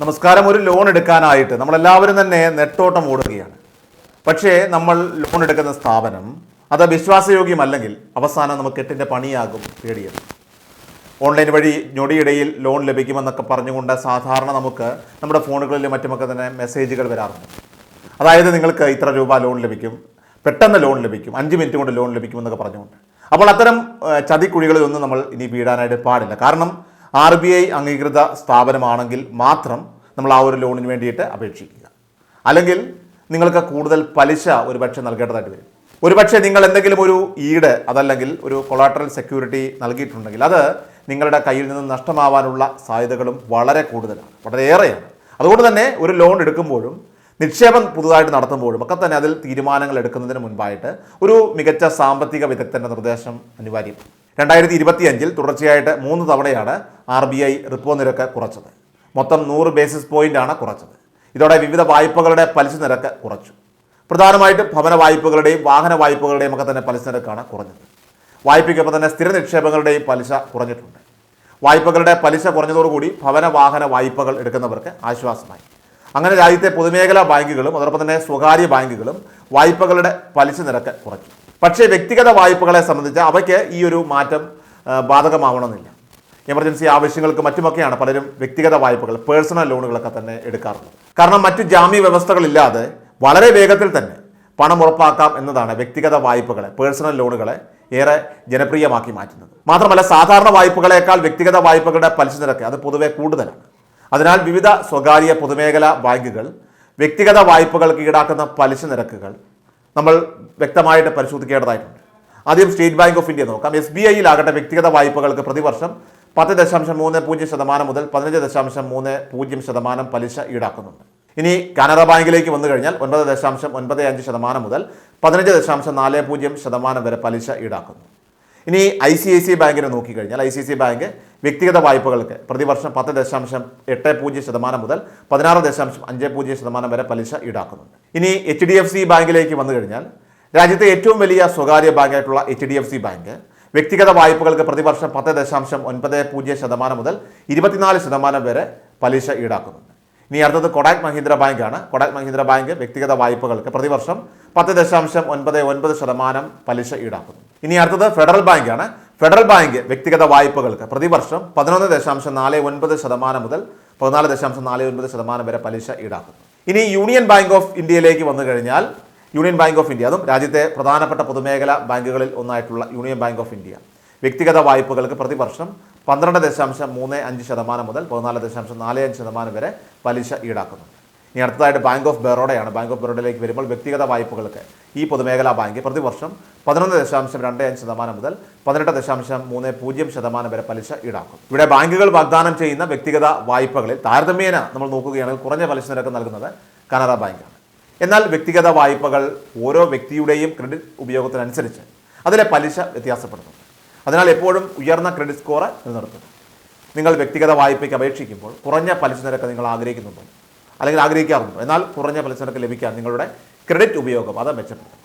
നമസ്കാരം ഒരു ലോൺ എടുക്കാനായിട്ട് നമ്മളെല്ലാവരും തന്നെ നെട്ടോട്ടം ഓടുകയാണ്. പക്ഷേ നമ്മൾ ലോൺ എടുക്കുന്ന സ്ഥാപനം അത് വിശ്വാസയോഗ്യമല്ലെങ്കിൽ അവസാനം നമുക്ക് എട്ടിന്റെ പണിയാകും പേടിയത് ഓൺലൈൻ വഴി ഞൊടിയിടയിൽ ലോൺ ലഭിക്കുമെന്നൊക്കെ പറഞ്ഞുകൊണ്ട് സാധാരണ നമുക്ക് നമ്മുടെ ഫോണുകളിൽ മറ്റുമൊക്കെ തന്നെ മെസ്സേജുകൾ വരാറുണ്ട്. അതായത് നിങ്ങൾക്ക് ഇത്ര രൂപ ലോൺ ലഭിക്കും പെട്ടെന്ന് ലോൺ ലഭിക്കും അഞ്ച് മിനിറ്റ് കൊണ്ട് ലോൺ ലഭിക്കുമെന്നൊക്കെ പറഞ്ഞുകൊണ്ട്. അപ്പോൾ അത്തരം ചതിക്കുഴികളിൽ ചതിക്കുഴികളിലൊന്നും നമ്മൾ ഇനി വീടാനായിട്ട് പാടില്ല. കാരണം ആർ ബി ഐ അംഗീകൃത സ്ഥാപനമാണെങ്കിൽ മാത്രം നമ്മൾ ആ ഒരു ലോണിന് വേണ്ടിയിട്ട് അപേക്ഷിക്കുക. അല്ലെങ്കിൽ നിങ്ങൾക്ക് കൂടുതൽ പലിശ ഒരുപക്ഷെ നൽകേണ്ടതായിട്ട് വരും. ഒരുപക്ഷെ നിങ്ങൾ എന്തെങ്കിലും ഒരു ഈട് അതല്ലെങ്കിൽ ഒരു കൊളാട്രൽ സെക്യൂരിറ്റി നൽകിയിട്ടുണ്ടെങ്കിൽ അത് നിങ്ങളുടെ കയ്യിൽ നിന്ന് നഷ്ടമാവാനുള്ള സാധ്യതകളും വളരെ കൂടുതലാണ് വളരെയേറെയാണ് അതുകൊണ്ട് തന്നെ ഒരു ലോൺ എടുക്കുമ്പോഴും നിക്ഷേപം പുതുതായിട്ട് നടത്തുമ്പോഴും ഒക്കെ തന്നെ അതിൽ തീരുമാനങ്ങൾ എടുക്കുന്നതിന് മുൻപായിട്ട് ഒരു മികച്ച സാമ്പത്തിക വിദഗ്ധന്റെ നിർദ്ദേശം അനിവാര്യം രണ്ടായിരത്തി ഇരുപത്തിയഞ്ചിൽ തുടർച്ചയായിട്ട് മൂന്ന് തവണയാണ് ആർ ബി ഐ റിപ്പോ നിരക്ക് കുറച്ചത്. മൊത്തം നൂറ് ബേസിസ് പോയിന്റാണ് കുറച്ചത്. ഇതോടെ വിവിധ വായ്പകളുടെ പലിശ നിരക്ക് കുറച്ചു. പ്രധാനമായിട്ടും ഭവന വായ്പകളുടെയും വാഹന വായ്പകളുടെയും ഒക്കെ തന്നെ പലിശ നിരക്കാണ് കുറഞ്ഞത്. വായ്പയ്ക്കൊപ്പം തന്നെ സ്ഥിര നിക്ഷേപങ്ങളുടെയും പലിശ കുറഞ്ഞിട്ടുണ്ട്. വായ്പകളുടെ പലിശ കുറഞ്ഞതോടുകൂടി ഭവന വാഹന വായ്പകൾ എടുക്കുന്നവർക്ക് ആശ്വാസമായി. അങ്ങനെ രാജ്യത്തെ പൊതുമേഖലാ ബാങ്കുകളും അതോടൊപ്പം തന്നെ സ്വകാര്യ ബാങ്കുകളും വായ്പകളുടെ പലിശ നിരക്ക് കുറച്ചു. പക്ഷേ വ്യക്തിഗത വായ്പകളെ സംബന്ധിച്ച് അവയ്ക്ക് ഈ ഒരു മാറ്റം ബാധകമാവണമെന്നില്ല. എമർജൻസി ആവശ്യങ്ങൾക്ക് മറ്റുമൊക്കെയാണ് പലരും വ്യക്തിഗത വായ്പകൾ പേഴ്സണൽ ലോണുകളൊക്കെ തന്നെ എടുക്കാറുള്ളത്. കാരണം മറ്റു ജാമ്യ വ്യവസ്ഥകളില്ലാതെ വളരെ വേഗത്തിൽ തന്നെ പണം ഉറപ്പാക്കാം എന്നതാണ് വ്യക്തിഗത വായ്പകളെ പേഴ്സണൽ ലോണുകളെ ഏറെ ജനപ്രിയമാക്കി മാറ്റുന്നത്. മാത്രമല്ല സാധാരണ വായ്പകളേക്കാൾ വ്യക്തിഗത വായ്പകളുടെ പലിശ നിരക്ക് അത് പൊതുവെ കൂടുതലാണ്. അതിനാൽ വിവിധ സ്വകാര്യ പൊതുമേഖലാ ബാങ്കുകൾ വ്യക്തിഗത വായ്പകൾക്ക് ഈടാക്കുന്ന പലിശ നിരക്കുകൾ നമ്മൾ വ്യക്തമായിട്ട് പരിശോധിക്കേണ്ടതായിട്ടുണ്ട്. ആദ്യം സ്റ്റേറ്റ് ബാങ്ക് ഓഫ് ഇന്ത്യ നോക്കാം. എസ് ബി ഐയിലാകട്ടെ വ്യക്തിഗത വായ്പകൾക്ക് പ്രതിവർഷം പത്ത് ദശാംശം മൂന്ന് പൂജ്യം ശതമാനം മുതൽ പതിനഞ്ച് ദശാംശം മൂന്ന് പൂജ്യം ശതമാനം പലിശ ഈടാക്കുന്നുണ്ട്. ഇനി കാനറ ബാങ്കിലേക്ക് വന്നു കഴിഞ്ഞാൽ ഒൻപത് ദശാംശം ഒൻപത് അഞ്ച് ശതമാനം മുതൽ പതിനഞ്ച് ദശാംശം നാല് പൂജ്യം ശതമാനം വരെ പലിശ ഈടാക്കുന്നു. ഇനി ഐ സി ഐ സി ബാങ്കിനെ നോക്കിക്കഴിഞ്ഞാൽ ഐ സി സി ബാങ്ക് വ്യക്തിഗത വായ്പകൾക്ക് പ്രതിവർഷം പത്ത് ദശാംശം എട്ട് പൂജ്യം ശതമാനം മുതൽ പതിനാറ് ദശാംശം അഞ്ച് പൂജ്യം ശതമാനം വരെ പലിശ ഈടാക്കുന്നുണ്ട്. ഇനി എച്ച് ഡി എഫ് സി ബാങ്കിലേക്ക് വന്നു കഴിഞ്ഞാൽ രാജ്യത്തെ ഏറ്റവും വലിയ സ്വകാര്യ ബാങ്കായിട്ടുള്ള H D F C bank വ്യക്തിഗത വായ്പകൾക്ക് പ്രതിവർഷം പത്ത് ദശാംശം ഒൻപത് പൂജ്യം ശതമാനം മുതൽ ഇരുപത്തിനാല് ശതമാനം വരെ പലിശ ഈടാക്കുന്നുണ്ട്. ഇനി അടുത്തത് കൊടാക് മഹീന്ദ്ര ബാങ്കാണ്. കൊടാക് മഹീന്ദ്ര ബാങ്ക് വ്യക്തിഗത വായ്പകൾക്ക് പ്രതിവർഷം പത്ത് ദശാംശം ഒൻപത് ഒൻപത് ശതമാനം പലിശ ഈടാക്കുന്നു. ഇനി അടുത്തത് ഫെഡറൽ ബാങ്കാണ്. ഫെഡറൽ ബാങ്ക് വ്യക്തിഗത വായ്പകൾക്ക് പ്രതിവർഷം പതിനൊന്ന് ദശാംശം നാല് ഒൻപത് ശതമാനം മുതൽ പതിനാല് ദശാംശം നാല് ഒൻപത് ശതമാനം വരെ പലിശ ഈടാക്കുന്നു. ഇനി യൂണിയൻ ബാങ്ക് ഓഫ് ഇന്ത്യയിലേക്ക് വന്നു കഴിഞ്ഞാൽ യൂണിയൻ ബാങ്ക് ഓഫ് ഇന്ത്യ അതും രാജ്യത്തെ പ്രധാനപ്പെട്ട പൊതുമേഖലാ ബാങ്കുകളിൽ ഒന്നായിട്ടുള്ള യൂണിയൻ ബാങ്ക് ഓഫ് ഇന്ത്യ. വ്യക്തിഗത വായ്പകൾക്ക് പ്രതിവർഷം പന്ത്രണ്ട് ദശാംശം മൂന്ന് അഞ്ച് ശതമാനം മുതൽ പതിനാല് ദശാംശം നാല് അഞ്ച് ശതമാനം വരെ പലിശ ഈടാക്കുന്നു. ഇനി അടുത്തതായിട്ട് ബാങ്ക് ഓഫ് ബറോഡയാണ്. ബാങ്ക് ഓഫ് ബറോഡയിലേക്ക് വരുമ്പോൾ വ്യക്തിഗത വായ്പകൾക്ക് ഈ പൊതുമേഖലാ ബാങ്ക് പ്രതിവർഷം പതിനൊന്ന് ദശാംശം രണ്ട് അഞ്ച് ശതമാനം മുതൽ പതിനെട്ട് ദശാംശം മൂന്ന് പൂജ്യം ശതമാനം വരെ പലിശ ഈടാക്കും. ഇവിടെ ബാങ്കുകൾ വാഗ്ദാനം ചെയ്യുന്ന വ്യക്തിഗത വായ്പകളിൽ താരതമ്യേന നമ്മൾ നോക്കുകയാണെങ്കിൽ കുറഞ്ഞ പലിശ നിരക്ക് നൽകുന്നത് കനറ ബാങ്കാണ്. എന്നാൽ വ്യക്തിഗത വായ്പകൾ ഓരോ വ്യക്തിയുടെയും ക്രെഡിറ്റ് ഉപയോഗത്തിനനുസരിച്ച് അതിലെ പലിശ വ്യത്യാസപ്പെടുന്നു. അതിനാൽ എപ്പോഴും ഉയർന്ന ക്രെഡിറ്റ് സ്കോർ നിലനിർത്തുന്നു. നിങ്ങൾ വ്യക്തിഗത വായ്പയ്ക്ക് അപേക്ഷിക്കുമ്പോൾ കുറഞ്ഞ പലിശ നിരക്ക് നിങ്ങൾ ആഗ്രഹിക്കുന്നുണ്ടോ? അല്ലെങ്കിൽ ആഗ്രഹിക്കാറുണ്ടോ? എന്നാൽ കുറഞ്ഞ പലിശ നിരക്ക് ലഭിക്കാൻ നിങ്ങളുടെ ക്രെഡിറ്റ് ഉപയോഗം അത് മെച്ചപ്പെടും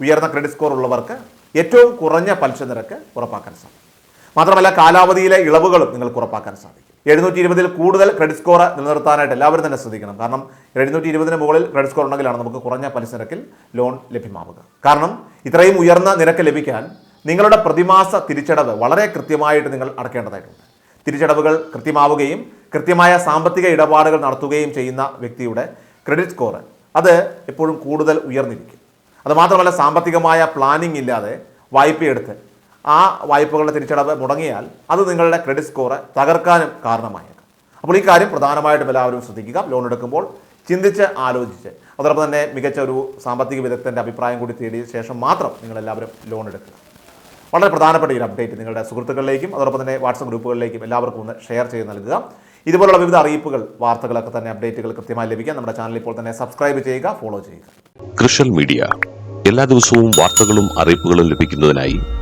ഉയർന്ന ക്രെഡിറ്റ് സ്കോർ ഉള്ളവർക്ക് ഏറ്റവും കുറഞ്ഞ പലിശ നിരക്ക് ഉറപ്പാക്കാൻ സാധിക്കും. മാത്രമല്ല കാലാവധിയിലെ ഇളവുകളും നിങ്ങൾക്ക് ഉറപ്പാക്കാൻ സാധിക്കും. എഴുന്നൂറ്റി ഇരുപതിൽ കൂടുതൽ ക്രെഡിറ്റ് സ്കോർ നിലനിർത്താനായിട്ട് എല്ലാവരും തന്നെ ശ്രദ്ധിക്കണം. കാരണം എഴുന്നൂറ്റി ഇരുപതിന് മുകളിൽ ക്രെഡിറ്റ് സ്കോർ ഉണ്ടെങ്കിലാണ് നമുക്ക് കുറഞ്ഞ പലിശ നിരക്കിൽ ലോൺ ലഭ്യമാവുക. കാരണം ഇത്രയും ഉയർന്ന നിരക്ക് ലഭിക്കാൻ നിങ്ങളുടെ പ്രതിമാസ തിരിച്ചടവ് വളരെ കൃത്യമായിട്ട് നിങ്ങൾ അടക്കേണ്ടതായിട്ടുണ്ട്. തിരിച്ചടവുകൾ കൃത്യമാവുകയും കൃത്യമായ സാമ്പത്തിക ഇടപാടുകൾ നടത്തുകയും ചെയ്യുന്ന വ്യക്തിയുടെ ക്രെഡിറ്റ് സ്കോർ അത് എപ്പോഴും കൂടുതൽ ഉയർന്നിരിക്കും. അതുമാത്രമല്ല സാമ്പത്തികമായ പ്ലാനിംഗ് ഇല്ലാതെ വായ്പയെടുത്ത് ആ വായ്പകളുടെ തിരിച്ചടവ് മുടങ്ങിയാൽ അത് നിങ്ങളുടെ ക്രെഡിറ്റ് സ്കോർ തകർക്കാനും കാരണമായേക്കാം. അപ്പോൾ ഈ കാര്യം പ്രധാനമായിട്ടും എല്ലാവരും ശ്രദ്ധിക്കുക. ലോൺ എടുക്കുമ്പോൾ ചിന്തിച്ച് ആലോചിച്ച്. അതോടൊപ്പം തന്നെ മികച്ച ഒരു സാമ്പത്തിക വിദഗ്ധന്റെ അഭിപ്രായം കൂടി തേടിയ ശേഷം മാത്രം നിങ്ങളെല്ലാവരും ലോൺ എടുക്കുക. വളരെ പ്രധാനപ്പെട്ട ഈ അപ്ഡേറ്റ് നിങ്ങളുടെ സുഹൃത്തുക്കളിലേക്കും അതോടൊപ്പം തന്നെ വാട്സപ്പ് ഗ്രൂപ്പുകളിലേക്കും എല്ലാവർക്കും ഒന്ന് ഷെയർ ചെയ്ത് നൽകുക. ഇതുപോലുള്ള വിവിധ അറിയിപ്പുകൾ വാർത്തകളൊക്കെ തന്നെ അപ്ഡേറ്റുകൾ കൃത്യമായി ലഭിക്കാൻ നമ്മുടെ ചാനൽ ഇപ്പോൾ തന്നെ സബ്സ്ക്രൈബ് ചെയ്യുക ഫോളോ ചെയ്യുക. കൃഷൽ മീഡിയ. എല്ലാ ദിവസവും വാർത്തകളും അറിയിപ്പുകളും ലഭിക്കുന്നതിനായി